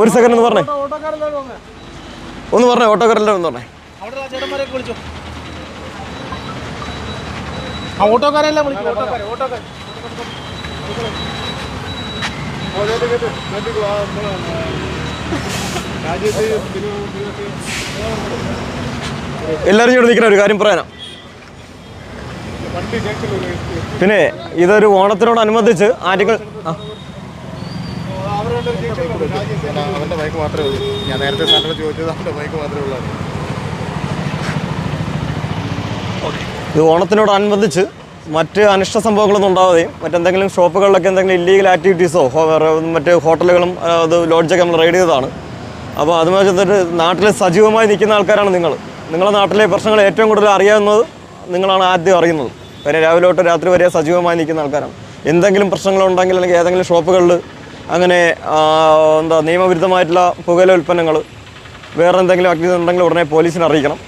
ഒരു സെക്കൻഡ് ഒന്ന് പറഞ്ഞേ. ഒന്ന് പറഞ്ഞേ ഓട്ടോക്കാരല്ലേ ഒന്ന് പറഞ്ഞേ. എല്ലാരും ഓട്ടോക്കാരെല്ലാം എല്ലാവരും ഇവിടെ നിൽക്കുന്ന ഒരു കാര്യം പറയാനാ. പിന്നെ ഇതൊരു ഓണത്തിനോടനുബന്ധിച്ച് ആറ്റുകൾ ആ. അവന്റെ ബൈക്ക് മാത്രമേ ഉള്ളൂ. ഞാൻ നേരത്തെ സാറിനോട് ചോദിച്ചത് അവന്റെ ബൈക്ക് മാത്രമേ ഉള്ളൂ. ഇത് ഓണത്തിനോടനുബന്ധിച്ച് മറ്റ് അനിഷ്ട സംഭവങ്ങളൊന്നും ഉണ്ടാവുകയും മറ്റെന്തെങ്കിലും ഷോപ്പുകളിലൊക്കെ എന്തെങ്കിലും ഇല്ലീഗൽ ആക്ടിവിറ്റീസോ മറ്റ് ഹോട്ടലുകളും അത് ലോഡ്ജൊക്കെ നമ്മൾ റൈഡ് ചെയ്തതാണ്. അപ്പോൾ അതുമായി ചെന്നിട്ട് നാട്ടിൽ സജീവമായി നിൽക്കുന്ന ആൾക്കാരാണ് നിങ്ങൾ. നിങ്ങളുടെ നാട്ടിലെ പ്രശ്നങ്ങൾ ഏറ്റവും കൂടുതൽ അറിയാവുന്നത് നിങ്ങളാണ് ആദ്യം അറിയുന്നത്. കാര്യം രാവിലെ തൊട്ട് രാത്രി വരെ സജീവമായി നിൽക്കുന്ന ആൾക്കാരാണ്. എന്തെങ്കിലും പ്രശ്നങ്ങളുണ്ടെങ്കിൽ അല്ലെങ്കിൽ ഏതെങ്കിലും ഷോപ്പുകളിൽ അങ്ങനെ എന്താ നിയമവിരുദ്ധമായിട്ടുള്ള പുകയില ഉൽപ്പന്നങ്ങൾ വേറെ എന്തെങ്കിലും അഗ്നി ഉണ്ടെങ്കിൽ ഉടനെ പോലീസിനെ അറിയിക്കണം.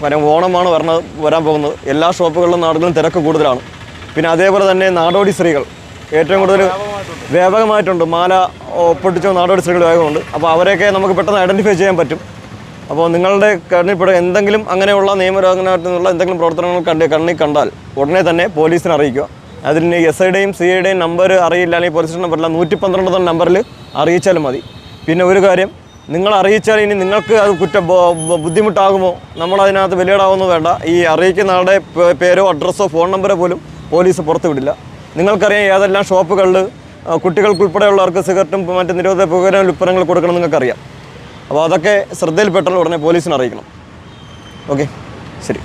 കാരണം ഓണമാണ് വരണത് വരാൻ പോകുന്നത്. എല്ലാ ഷോപ്പുകളിലും നാടുകളും തിരക്ക് കൂടുതലാണ്. പിന്നെ അതേപോലെ തന്നെ നാടോടി സ്ത്രീകൾ. ഏറ്റവും കൂടുതൽ വ്യാപകമായിട്ടുണ്ട്. മാല ഒപ്പിടിച്ച നാടോടി സ്ത്രീകൾ വ്യാപകമുണ്ട്. അപ്പോൾ അവരെയൊക്കെ നമുക്ക് പെട്ടെന്ന് ഐഡന്റിഫൈ ചെയ്യാൻ പറ്റും. അപ്പോൾ നിങ്ങളുടെ കണ്ണിൽപ്പെടുക എന്തെങ്കിലും അങ്ങനെയുള്ള നിയമപരമായിട്ടുള്ള എന്തെങ്കിലും പ്രവർത്തനങ്ങൾ കണ്ട് കണ്ണിൽ കണ്ടാൽ ഉടനെ തന്നെ പോലീസിനെ അറിയിക്കുക. അതിന് എസ് ഐയുടെയും സി ഐയുടെയും നമ്പർ അറിയില്ല അല്ലെങ്കിൽ പോലീസ് സ്റ്റേഷൻ നമ്പറില്ല നൂറ്റി പന്ത്രണ്ട് എന്ന നമ്പറിൽ അറിയിച്ചാലും മതി. പിന്നെ ഒരു കാര്യം നിങ്ങൾ അറിയിച്ചാൽ ഇനി നിങ്ങൾക്ക് അത് കുറ്റ ബുദ്ധിമുട്ടാകുമോ? നമ്മൾ അതിനകത്ത് വലിയടാവുന്നു വേണ്ട. ഈ അറിയിക്കുന്ന ആളുടെ പേരോ അഡ്രസ്സോ ഫോൺ നമ്പറോ പോലും പോലീസ് പുറത്തു വിടില്ല. നിങ്ങൾക്കറിയാം ഏതെല്ലാം ഷോപ്പുകളിൽ കുട്ടികൾക്കുൾപ്പെടെയുള്ളവർക്ക് സിഗരറ്റും മറ്റ് നിരോധിത പുകയില ഉൽപ്പന്നങ്ങൾ കൊടുക്കണം നിങ്ങൾക്കറിയാം. അപ്പോൾ അതൊക്കെ ശ്രദ്ധയിൽപ്പെട്ടാൽ ഉടനെ പോലീസിനെ അറിയിക്കണം. ഓക്കെ? ശരി.